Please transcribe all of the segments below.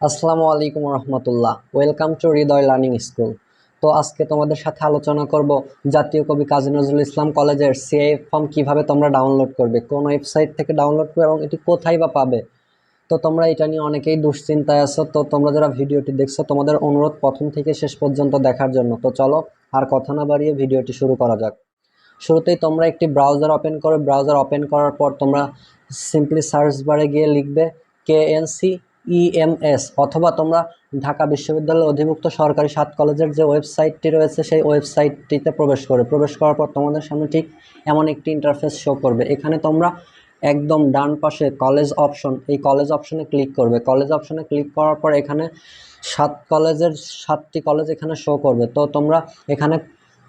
আসসালামু আলাইকুম রহমতুল্লাহ। Welcome to Hriday learning school তো আজকে তোমাদের সাথে আলোচনা করব জাতীয় কবি কাজী নজরুল ইসলাম কলেজের সিআই ফর্ম কীভাবে তোমরা ডাউনলোড করবে, কোন ওয়েবসাইট থেকে ডাউনলোড করবে এবং এটি কোথায় বা পাবে। তো তোমরা এটা নিয়ে অনেকেই দুশ্চিন্তায় আছো, তো তোমরা যারা ভিডিওটি দেখছ, তোমাদের অনুরোধ প্রথম থেকে শেষ পর্যন্ত দেখার জন্য। তো চলো আর কথা না বাড়িয়ে ভিডিওটি শুরু করা যাক। শুরুতেই তোমরা একটি ব্রাউজার ওপেন করো। ব্রাউজার ওপেন করার পর তোমরা সিম্পলি সার্চ বারে গিয়ে লিখবে কেএনসি ইএমএস অথবা তোমরা ঢাকা বিশ্ববিদ্যালয়ের অধিভুক্ত সরকারি সাত কলেজের যে ওয়েবসাইটটি রয়েছে, সেই ওয়েবসাইটটিতে প্রবেশ করে। প্রবেশ করার পর তোমাদের সামনে ঠিক এমন একটি ইন্টারফেস শো করবে। এখানে তোমরা একদম ডান পাশে কলেজ অপশন এই কলেজ অপশনে ক্লিক করবে। কলেজ অপশনে ক্লিক করার পর এখানে সাত কলেজের সাতটি কলেজ এখানে শো করবে। তো তোমরা এখানে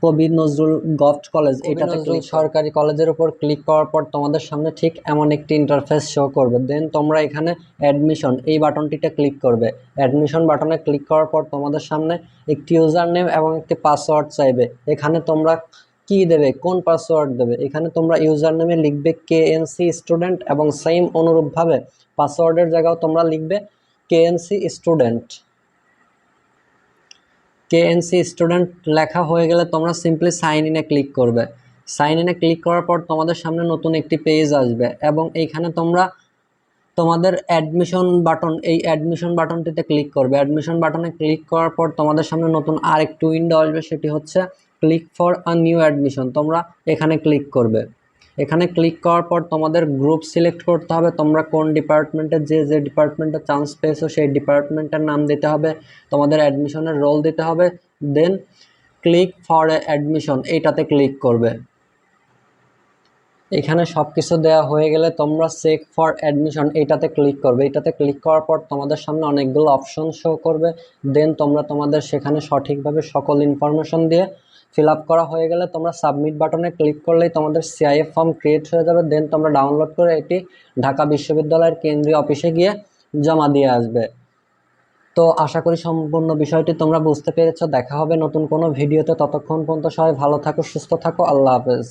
কবি নজরুল গভট কলেজ এটাতে ক্লিক সরকারি কলেজের উপর ক্লিক করার পর তোমাদের সামনে ঠিক এমন একটি ইন্টারফেস শো করবে। দেন তোমরা এখানে অ্যাডমিশন এই বাটনটিতে ক্লিক করবে। অ্যাডমিশন বাটনে ক্লিক করার পর তোমাদের সামনে একটি ইউজার নেম এবং একটি পাসওয়ার্ড চাইবে। এখানে তোমরা কি দেবে? কোন পাসওয়ার্ড দেবে? এখানে তোমরা ইউজার নেমে লিখবে কেএনসি স্টুডেন্ট এবং সেম অনুরূপভাবে পাসওয়ার্ডের জায়গাও তোমরা লিখবে কেএনসি স্টুডেন্ট কেএনসি স্টুডেন্ট লেখা হয়ে গেলে তোমরা সিম্পলি সাইন ইনে ক্লিক করবে। সাইন ইনে ক্লিক করার পর তোমাদের সামনে নতুন একটি পেজ আসবে এবং এইখানে তোমরা তোমাদের অ্যাডমিশন বাটন এই অ্যাডমিশন বাটনটিতে ক্লিক করবে। অ্যাডমিশন বাটনে ক্লিক করার পর তোমাদের সামনে নতুন আরেকটি উইন্ডো আসবে, সেটি হচ্ছে click for a new admission তোমরা এখানে ক্লিক করবে। এখানে ক্লিক করার পর তোমাদের গ্রুপ সিলেক্ট করতে হবে। তোমরা কোন ডিপার্টমেন্টে যে যে ডিপার্টমেন্টে চান্স পেয়েছ, সেই ডিপার্টমেন্টের নাম দিতে হবে। তোমাদের অ্যাডমিশনের রোল দিতে হবে। দেন ক্লিক ফর অ্যাডমিশন এইটাতে ক্লিক করবে। এখানে সব কিছু দেওয়া হয়ে গেলে তোমরা চেক ফর অ্যাডমিশন এইটাতে ক্লিক করবে। এইটাতে ক্লিক করার পর তোমাদের সামনে অনেকগুলো অপশন শো করবে। দেন তোমরা তোমাদের সেখানে সঠিকভাবে সকল ইনফরমেশন দিয়ে ফিল আপ করা হয়ে গেলে তোমরা সাবমিট বাটনে ক্লিক করলেই তোমাদের সিআইএফ ফর্ম ক্রিয়েট হয়ে যাবে। দেন তোমরা ডাউনলোড করে এটি ঢাকা বিশ্ববিদ্যালয়ের কেন্দ্রীয় অফিসে গিয়ে জমা দিয়ে আসবে। তো আশা করি সম্পূর্ণ বিষয়টি তোমরা বুঝতে পেরেছ। দেখা হবে নতুন কোনো ভিডিওতে। ততক্ষণ পর্যন্ত সবাই ভালো থাকো, সুস্থ থাকো। আল্লাহ হাফেজ।